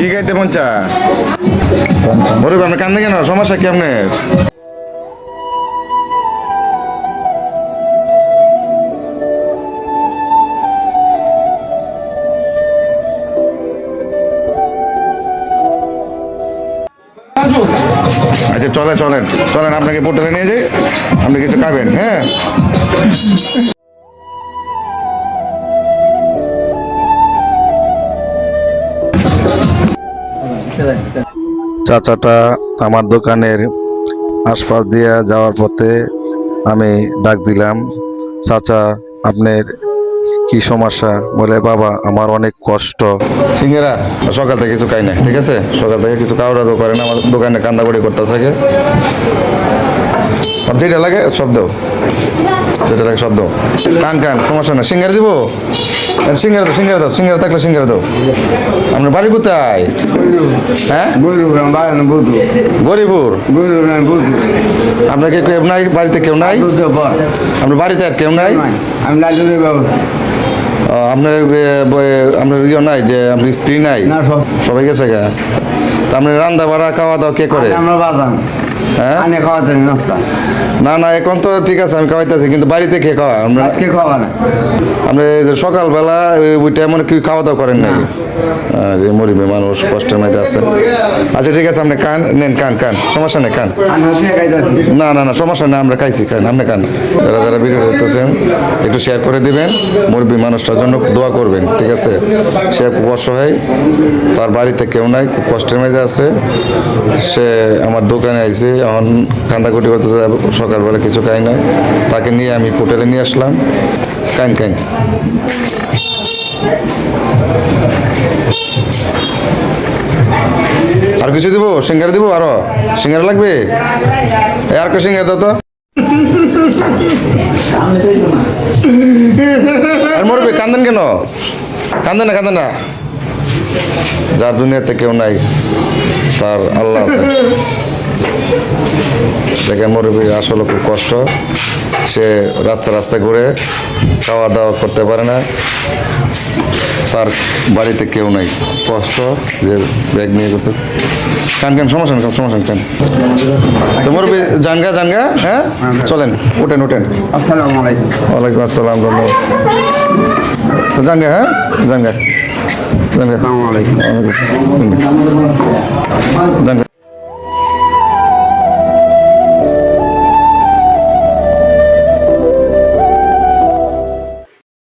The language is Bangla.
কি খাইতে পঞ্চা বড় আপনি কান্দে কেন? সমস্যা কি আপনার? আচ্ছা চলে চলেন চলেন, আপনাকে পোর্টালে নিয়ে যাই। আপনি কিছু খাবেন হ্যাঁ? চাচাটা আমার দোকানের আশপাশ দিয়ে যাওয়ার পথে আমি ডাক দিলাম চাচা আপনার কি সমস্যা? বলে বাবা আমার অনেক কষ্ট। সিঙ্গেরা সকাল থেকে কিছু খাই না ঠিক আছে? সকাল থেকে কিছু খাওয়া দাওয়া করে না আমার দোকানে কান্দাকড়ি করতে থাকে আর যেটা লাগে সব দাও। যেটা লাগে সব দাও। কান কান সমস্যা না সিঙ্গারা দিব? সিঙ্গারা দাও সিঙ্গারা দাও সিঙ্গারা থাকলে সিঙ্গারা দাও। আপনার বাড়ি কোথায়? হ্যাঁ? বুধু আপনাকে কেউ নাই? বাড়িতে কেউ নাই? আপনার বাড়িতে আর কেউ নাই? আমি ব্যবস্থা। ও, আপনার আপনার ইয়ে নাই যে আপনার স্ত্রী নাই? সবাই গেছে গা? তা আপনি রান্না বাড়া খাওয়া দাওয়া কে করে? আমরা বাজান। হ্যাঁ? না না এখন তো ঠিক আছে আমি খাওয়াইতেছি কিন্তু বাড়িতে কে খাওয়া? আমরা খাওয়া না। আপনি সকালবেলা ওই- ওই টাইমে কি খাওয়া দাওয়া করেন নাই আরে মরিবে মানুষ কষ্টের মধ্যে আছে। আচ্ছা ঠিক আছে আপনি কান নেন কান কান সমস্যা নেই কান না না না সমস্যা নেই আমরা খাইছি খান আপনি খান। যারা যারা করতেছেন একটু শেয়ার করে দিবেন। মুরবি মানুষটার জন্য দোয়া করবেন, ঠিক আছে? সে খুব অসহায়, তার বাড়িতে কেউ নাই, খুব কষ্টের মধ্যে আছে। সে আমার দোকানে আইছে, এখন কান্দাকুটি করতে সকালবেলা কিছু খাই না। তাকে নিয়ে আমি হোটেলে নিয়ে আসলাম। কাইন কাইন আর কিছু দিব? সিঙ্গারা দিব আরও? সিঙ্গারা লাগবে? আর কে সিঙ্গারা দাও তো? আর মরবে, কান্দেন কেন? কান্দেন না কান্দেন না। যার দুনিয়াতে কেউ নাই, তার আল্লাহ আছে। দেখে মরবি আসলে খুব কষ্ট। সে রাস্তা রাস্তা ঘুরে খাওয়া দাওয়া করতে পারে না। তার বাড়িতে কেউ নাই। কষ্ট যে ব্যাগ নিয়ে করতে কান কান সমস্যা নেই সমস্যা কান। তোমার জানগা জানগা হ্যাঁ? চলেন ওঠেন ওঠেন আসসালামু আলাইকুম। ওয়ালাইকুম আসসালাম ধন্যবাদ। জানগা হ্যাঁ? জানগা জানগা। আসসালামু আলাইকুম। জানগা।